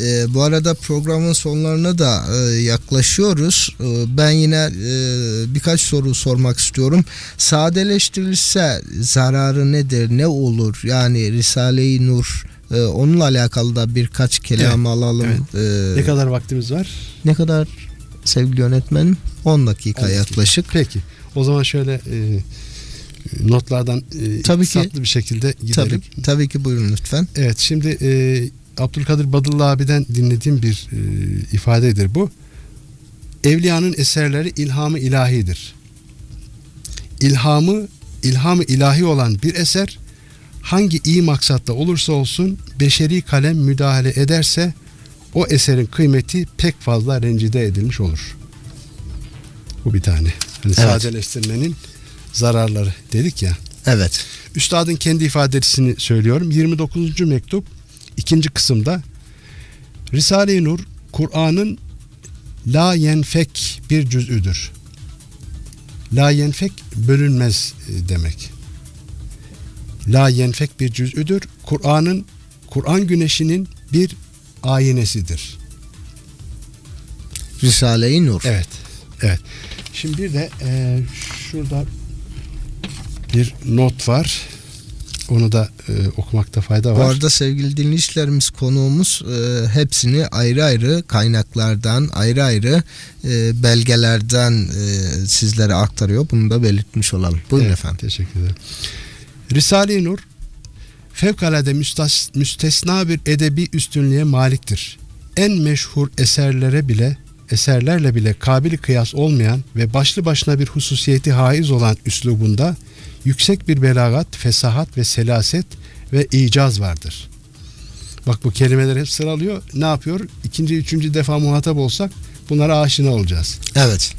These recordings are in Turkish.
E, bu arada programın sonlarına da e, yaklaşıyoruz. E, ben yine e, birkaç soru sormak istiyorum. Sadeleştirilse zararı nedir, ne olur? Yani Risale-i Nur e, onunla alakalı da birkaç kelam alalım. E, Ne kadar vaktimiz var? ne kadar sevgili yönetmenim? 10 dakika 10 dakika. yaklaşık. Peki. O zaman şöyle e, notlardan e, Tabii ki. bir şekilde gidelim. Tabii, tabii ki buyurun lütfen. Evet şimdi e, Abdülkadir Badıllı abiden dinlediğim bir e, ifadedir bu. Evliyanın eserleri ilhamı ilahidir. İlhamı, ilhamı ilahi olan bir eser hangi iyi maksatta olursa olsun beşeri kalem müdahale ederse o eserin kıymeti pek fazla rencide edilmiş olur. Bu bir tane. Hani Evet. sadeleştirmenin zararları dedik ya. Evet. Üstadın kendi ifadesini söylüyorum. 29. mektup ikinci kısımda Risale-i Nur Kur'an'ın la yenfek bir cüz'üdür. La yenfek bölünmez e, demek. La yenfek bir cüz'üdür. Kur'an'ın Kur'an güneşinin bir ayinesidir. Risale-i Nur. Evet. Evet. Şimdi bir de e, şurada bir not var. Onu da e, okumakta fayda Bu var. arada sevgili dinleyicilerimiz konuğumuz e, hepsini ayrı ayrı kaynaklardan ayrı ayrı e, belgelerden e, sizlere aktarıyor. Bunu da belirtmiş olalım. Buyurun Evet, efendim. Teşekkür ederim. Risale-i Nur fevkalade müstas, müstesna bir edebi üstünlüğe maliktir. En meşhur eserlere bile eserlerle bile kabili kıyas olmayan ve başlı başına bir hususiyeti haiz olan üslubunda yüksek bir belagat, fesahat ve selaset ve icaz vardır. Bak bu kelimeler hep sıralıyor. Ne yapıyor? İkinci, üçüncü defa muhatap olsak bunlara aşina olacağız. Evet.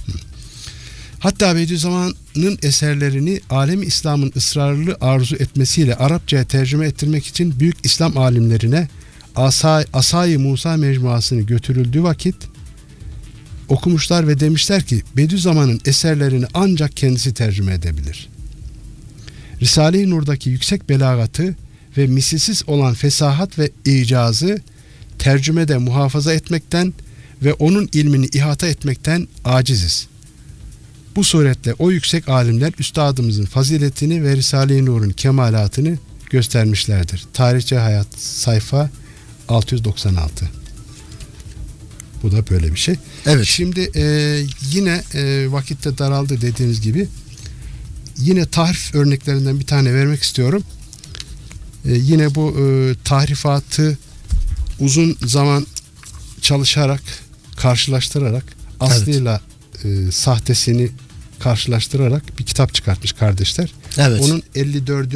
Hatta Bediüzzaman'ın eserlerini alemi İslam'ın ısrarlı arzu etmesiyle Arapçaya tercüme ettirmek için büyük İslam alimlerine Asay, Asay-ı Musa mecmuasını götürüldüğü vakit okumuşlar ve demişler ki Bediüzzaman'ın eserlerini ancak kendisi tercüme edebilir. Risale-i Nur'daki yüksek belagatı ve misilsiz olan fesahat ve icazı tercümede muhafaza etmekten ve onun ilmini ihata etmekten aciziz. Bu suretle o yüksek alimler üstadımızın faziletini ve Risale-i Nur'un kemalatını göstermişlerdir. Tarihçe Hayat sayfa 696. Bu da böyle bir şey. Evet. Şimdi e, yine e, vakitte daraldı dediğiniz gibi yine tahrif örneklerinden bir tane vermek istiyorum. E, yine bu e, tahrifatı uzun zaman çalışarak, karşılaştırarak aslıyla e, sahtesini karşılaştırarak bir kitap çıkartmış kardeşler. Evet. Onun 54.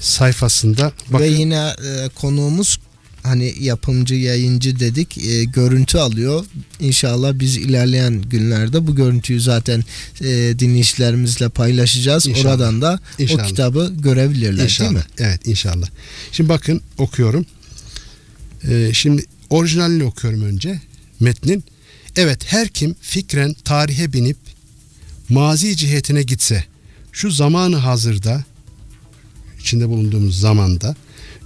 sayfasında bakın Ve yine e, konuğumuz hani yapımcı yayıncı dedik e, görüntü alıyor. İnşallah biz ilerleyen günlerde bu görüntüyü zaten e, dinleyicilerimizle paylaşacağız. İnşallah. Oradan da İnşallah. o kitabı görebilirler İnşallah. değil mi? Evet inşallah. Şimdi bakın okuyorum. Ee, şimdi orijinalini okuyorum önce metnin. Evet her kim fikren tarihe binip mazi cihetine gitse şu zamanı hazırda içinde bulunduğumuz zamanda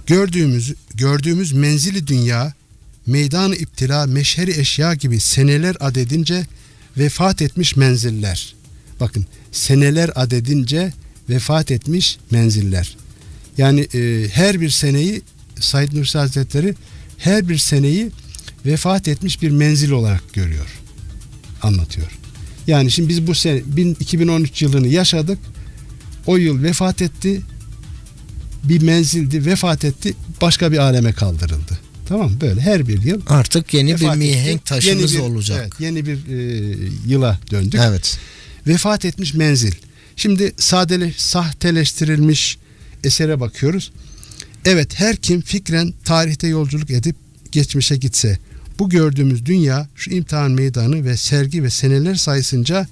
gördüğümüz gördüğümüz menzili dünya meydanı iptila meşheri eşya gibi seneler adedince vefat etmiş menziller. Bakın seneler adedince vefat etmiş menziller. Yani e, her bir seneyi Said Nursi Hazretleri her bir seneyi vefat etmiş bir menzil olarak görüyor. Anlatıyor. Yani şimdi biz bu sene bin- 2013 yılını yaşadık. O yıl vefat etti. Bir menzildi, vefat etti. Başka bir aleme kaldırıldı. Tamam? Böyle her bir yıl Artık yeni bir mihenk etti. taşımız Yeni bir- olacak. evet, yeni bir e, yıla döndük Evet. vefat etmiş menzil. Şimdi sadele, sahteleştirilmiş esere bakıyoruz. Evet her kim fikren tarihte yolculuk edip geçmişe gitse bu gördüğümüz dünya şu imtihan meydanı ve sergi ve seneler sayısınca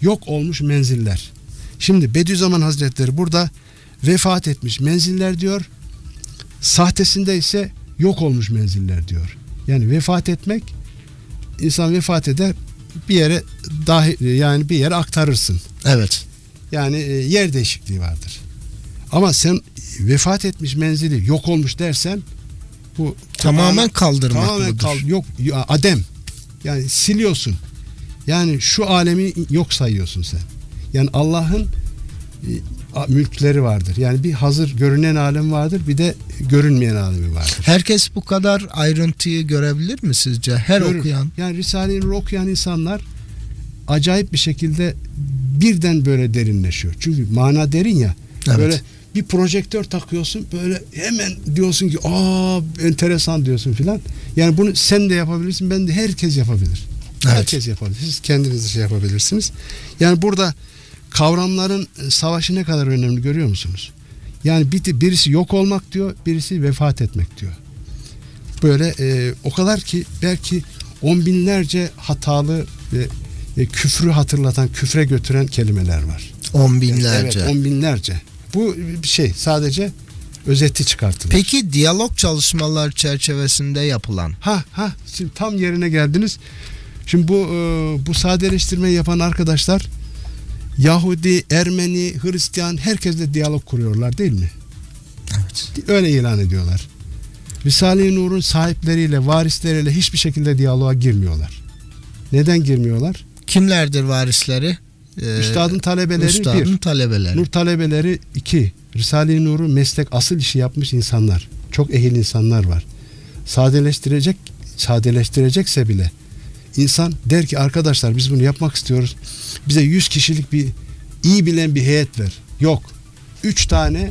yok olmuş menziller. Şimdi Bediüzzaman Hazretleri burada vefat etmiş menziller diyor. Sahtesinde ise yok olmuş menziller diyor. Yani vefat etmek insan vefat eder bir yere dahi yani bir yere aktarırsın. Evet. Yani e, yer değişikliği vardır. Ama sen vefat etmiş menzili yok olmuş dersen Bu Tamamen kaldırmak tamamen mıdır? kal yok adem. Yani siliyorsun. Yani şu alemi yok sayıyorsun sen. Yani Allah'ın e, mülkleri vardır. Yani bir hazır görünen alem vardır, bir de görünmeyen alemi vardır. Herkes bu kadar ayrıntıyı görebilir mi sizce? Her Görür. okuyan. Yani Risale-i Nur okuyan insanlar acayip bir şekilde birden böyle derinleşiyor. Çünkü mana derin ya. Evet. Böyle bir projektör takıyorsun böyle hemen diyorsun ki aa enteresan diyorsun filan. Yani bunu sen de yapabilirsin ben de herkes yapabilir. Evet. Herkes yapabilir. Siz kendiniz de şey yapabilirsiniz. Yani burada kavramların e, savaşı ne kadar önemli görüyor musunuz? Yani bir, birisi yok olmak diyor, birisi vefat etmek diyor. Böyle e, o kadar ki belki on binlerce hatalı ve e, küfrü hatırlatan, küfre götüren kelimeler var. On binlerce. Evet, on binlerce. Bu şey sadece özeti çıkartılır. Peki diyalog çalışmalar çerçevesinde yapılan Ha ha şimdi tam yerine geldiniz. Şimdi bu e, bu sadeleştirmeyi yapan arkadaşlar Yahudi, Ermeni, Hristiyan herkesle diyalog kuruyorlar değil mi? evet. Öyle ilan ediyorlar. Risale-i Nur'un sahipleriyle, varisleriyle hiçbir şekilde diyaloğa girmiyorlar. Neden girmiyorlar? kimlerdir varisleri? Ee, Üstadın talebeleri Üstadın bir. talebeleri. Nur talebeleri iki. Risale-i Nur'u meslek asıl işi yapmış insanlar. Çok ehil insanlar var. Sadeleştirecek, sadeleştirecekse bile insan der ki arkadaşlar biz bunu yapmak istiyoruz. Bize 100 kişilik bir iyi bilen bir heyet ver. Yok. 3 tane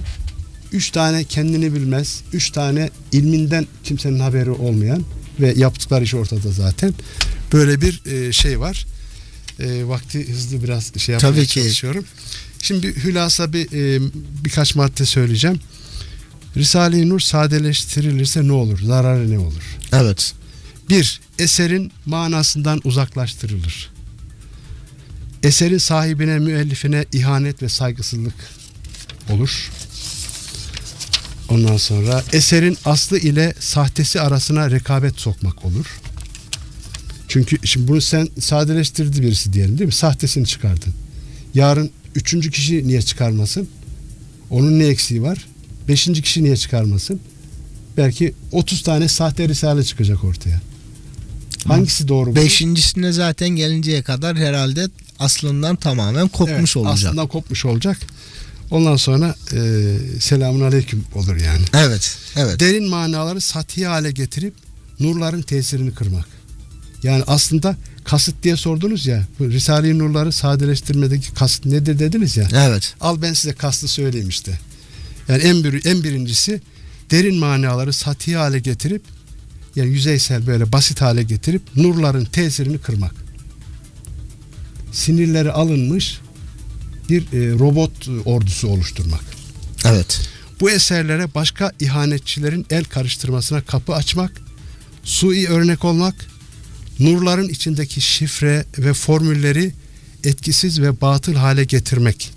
3 tane kendini bilmez, 3 tane ilminden kimsenin haberi olmayan ve yaptıkları iş ortada zaten. Böyle bir e, şey var. E, vakti hızlı biraz şey yapmaya Tabii ki. çalışıyorum. Şimdi bir hülasa bir e, birkaç madde söyleyeceğim. Risale-i Nur sadeleştirilirse ne olur? Zararı ne olur? Evet. Bir, eserin manasından uzaklaştırılır. Eserin sahibine, müellifine ihanet ve saygısızlık olur. Ondan sonra eserin aslı ile sahtesi arasına rekabet sokmak olur. Çünkü şimdi bunu sen sadeleştirdi birisi diyelim değil mi? Sahtesini çıkardın. Yarın üçüncü kişi niye çıkarmasın? Onun ne eksiği var? Beşinci kişi niye çıkarmasın? Belki 30 tane sahte risale çıkacak ortaya. Hangisi doğru? Beşincisine zaten gelinceye kadar herhalde aslından tamamen kopmuş Evet, olacak. Aslında kopmuş olacak. Ondan sonra e, selamun aleyküm olur yani. Evet. Evet. Derin manaları sati hale getirip nurların tesirini kırmak. Yani aslında kasıt diye sordunuz ya. Bu Risale-i Nurları sadeleştirmedeki kasıt nedir dediniz ya. Evet. Al ben size kastı söyleyeyim işte. Yani en, bir, en birincisi derin manaları sati hale getirip yani yüzeysel böyle basit hale getirip nurların tesirini kırmak. Sinirleri alınmış bir e, robot ordusu oluşturmak. Evet. Bu eserlere başka ihanetçilerin el karıştırmasına kapı açmak, sui örnek olmak, nurların içindeki şifre ve formülleri etkisiz ve batıl hale getirmek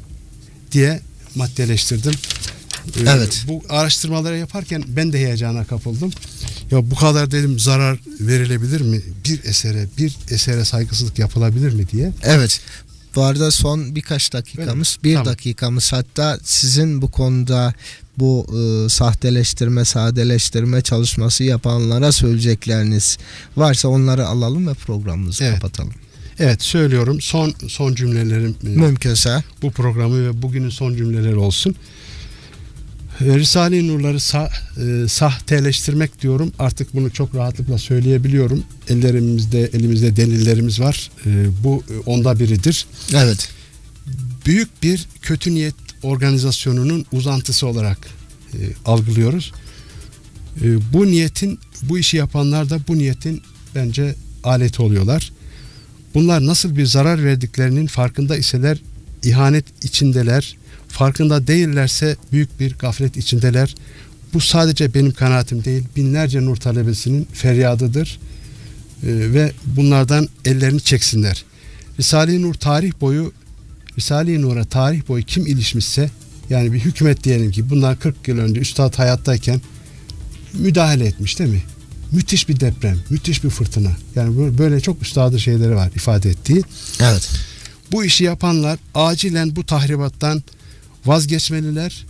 diye maddeleştirdim. Ee, Evet. Bu araştırmaları yaparken ben de heyecana kapıldım. Ya bu kadar dedim zarar verilebilir mi? Bir esere, bir esere saygısızlık yapılabilir mi diye. Evet. Bu arada son birkaç dakikamız, bir Tamam. dakikamız hatta sizin bu konuda bu e, sahteleştirme, sadeleştirme çalışması yapanlara söyleyecekleriniz varsa onları alalım ve programımızı Evet. kapatalım. Evet söylüyorum son son cümlelerim e, Mümkünse. bu programı ve bugünün son cümleleri olsun. Risale-i Nurları sa, e, sahteleştirmek diyorum. Artık bunu çok rahatlıkla söyleyebiliyorum. Ellerimizde elimizde delillerimiz var. E, bu e, onda biridir. Evet. Büyük bir kötü niyet organizasyonunun uzantısı olarak e, algılıyoruz. E, bu niyetin bu işi yapanlar da bu niyetin bence aleti oluyorlar. Bunlar nasıl bir zarar verdiklerinin farkında iseler ihanet içindeler. Farkında değillerse büyük bir gaflet içindeler. Bu sadece benim kanaatim değil. Binlerce nur talebesinin feryadıdır. Ee, ve bunlardan ellerini çeksinler. Risale-i Nur tarih boyu Risale-i Nur'a tarih boyu kim ilişmişse yani bir hükümet diyelim ki bundan 40 yıl önce üstad hayattayken müdahale etmiş değil mi? Müthiş bir deprem, müthiş bir fırtına. Yani böyle- çok üstadı şeyleri var ifade ettiği. Evet. Bu işi yapanlar acilen bu tahribattan vazgeçmeliler.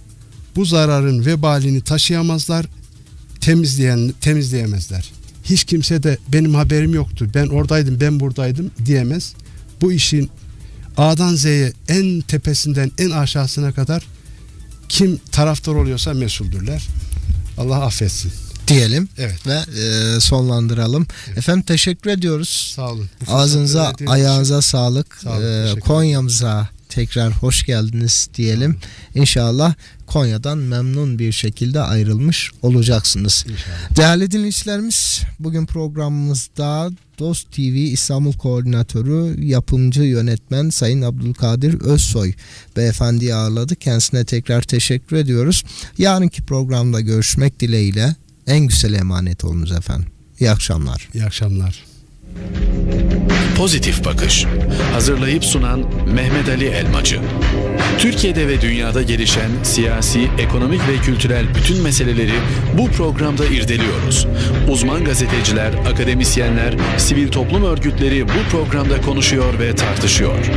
Bu zararın vebalini taşıyamazlar. temizleyen temizleyemezler. Hiç kimse de benim haberim yoktu. Ben oradaydım, ben buradaydım diyemez. Bu işin A'dan Z'ye en tepesinden en aşağısına kadar kim taraftar oluyorsa mesuldürler. Allah affetsin. diyelim Evet. ve e, sonlandıralım. Efendim teşekkür ediyoruz. Sağ olun. Ağzınıza, ayağınıza sağlık. Sağ olun, Ee, Konya'mıza tekrar hoş geldiniz diyelim. İnşallah Konya'dan memnun bir şekilde ayrılmış olacaksınız. İnşallah. Değerli dinleyicilerimiz, bugün programımızda Dost TV İstanbul Koordinatörü, yapımcı yönetmen Sayın Abdülkadir Özsoy beyefendiyi ağırladık. Kendisine tekrar teşekkür ediyoruz. Yarınki programda görüşmek dileğiyle en güzel emanet olunuz efendim. İyi akşamlar. İyi akşamlar. Pozitif Bakış Hazırlayıp sunan Mehmet Ali Elmacı Türkiye'de ve dünyada gelişen siyasi, ekonomik ve kültürel bütün meseleleri bu programda irdeliyoruz. Uzman gazeteciler, akademisyenler, sivil toplum örgütleri bu programda konuşuyor ve tartışıyor.